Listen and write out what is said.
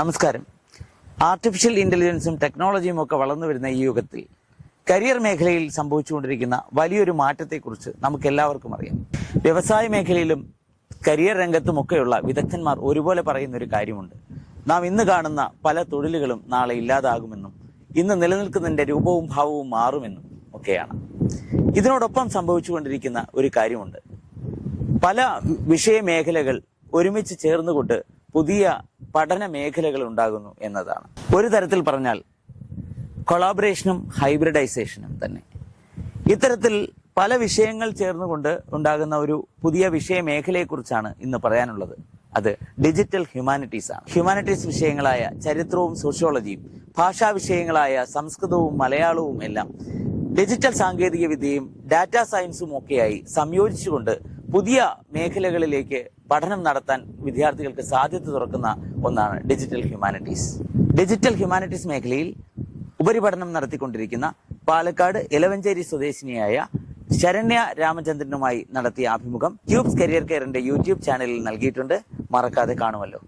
നമസ്കാരം. ആർട്ടിഫിഷ്യൽ ഇന്റലിജൻസും ടെക്നോളജിയും ഒക്കെ വളർന്നു വരുന്ന ഈ യുഗത്തിൽ കരിയർ മേഖലയിൽ സംഭവിച്ചുകൊണ്ടിരിക്കുന്ന വലിയൊരു മാറ്റത്തെക്കുറിച്ച് നമുക്ക് എല്ലാവർക്കും അറിയാം. വ്യവസായ മേഖലയിലും കരിയർ രംഗത്തുമൊക്കെയുള്ള വിദഗ്ധന്മാർ ഒരുപോലെ പറയുന്ന ഒരു കാര്യമുണ്ട്. നാം ഇന്ന് കാണുന്ന പല തൊഴിലുകളും നാളെ ഇല്ലാതാകുമെന്നും ഇന്ന് നിലനിൽക്കുന്നതിന്റെ രൂപവും ഭാവവും മാറുമെന്നും ഒക്കെയാണ്. ഇതിനോടൊപ്പം സംഭവിച്ചുകൊണ്ടിരിക്കുന്ന ഒരു കാര്യമുണ്ട്. പല വിഷയമേഖലകൾ ഒരുമിച്ച് ചേർന്നുകൊണ്ട് പുതിയ പഠന മേഖലകൾ ഉണ്ടാകുന്നു എന്നതാണ്. ഒരു തരത്തിൽ പറഞ്ഞാൽ കൊളാബറേഷനും ഹൈബ്രിഡൈസേഷനും തന്നെ. ഇത്തരത്തിൽ പല വിഷയങ്ങൾ ചേർന്നുകൊണ്ട് ഉണ്ടാകുന്ന ഒരു പുതിയ വിഷയ മേഖലയെക്കുറിച്ചാണ് ഇന്ന് പറയാനുള്ളത്. അത് ഡിജിറ്റൽ ഹ്യൂമാനിറ്റീസ് ആണ്. ഹ്യൂമാനിറ്റീസ് വിഷയങ്ങളായ ചരിത്രവും സോഷ്യോളജിയും ഭാഷാ വിഷയങ്ങളായ സംസ്കൃതവും മലയാളവും എല്ലാം ഡിജിറ്റൽ സാങ്കേതിക വിദ്യയും ഡാറ്റാ സയൻസും ഒക്കെയായി സംയോജിച്ചുകൊണ്ട് പുതിയ മേഖലകളിലേക്ക് പഠനം നടത്താൻ വിദ്യാർത്ഥികൾക്ക് സാധ്യത തുറക്കുന്ന ഒന്നാണ് ഡിജിറ്റൽ ഹ്യൂമാനിറ്റീസ് ഡിജിറ്റൽ ഹ്യൂമാനിറ്റീസ് മേഖലയിൽ ഉപരിപഠനം നടത്തിക്കൊണ്ടിരിക്കുന്ന പാലക്കാട് എലവഞ്ചേരി സ്വദേശിനിയായ ശരണ്യ രാമചന്ദ്രനുമായി നടത്തിയ അഭിമുഖം ക്യൂബ്സ് കരിയർ കെയറിന്റെ യൂട്യൂബ് ചാനലിൽ നൽകിയിട്ടുണ്ട്. മറക്കാതെ കാണുമല്ലോ.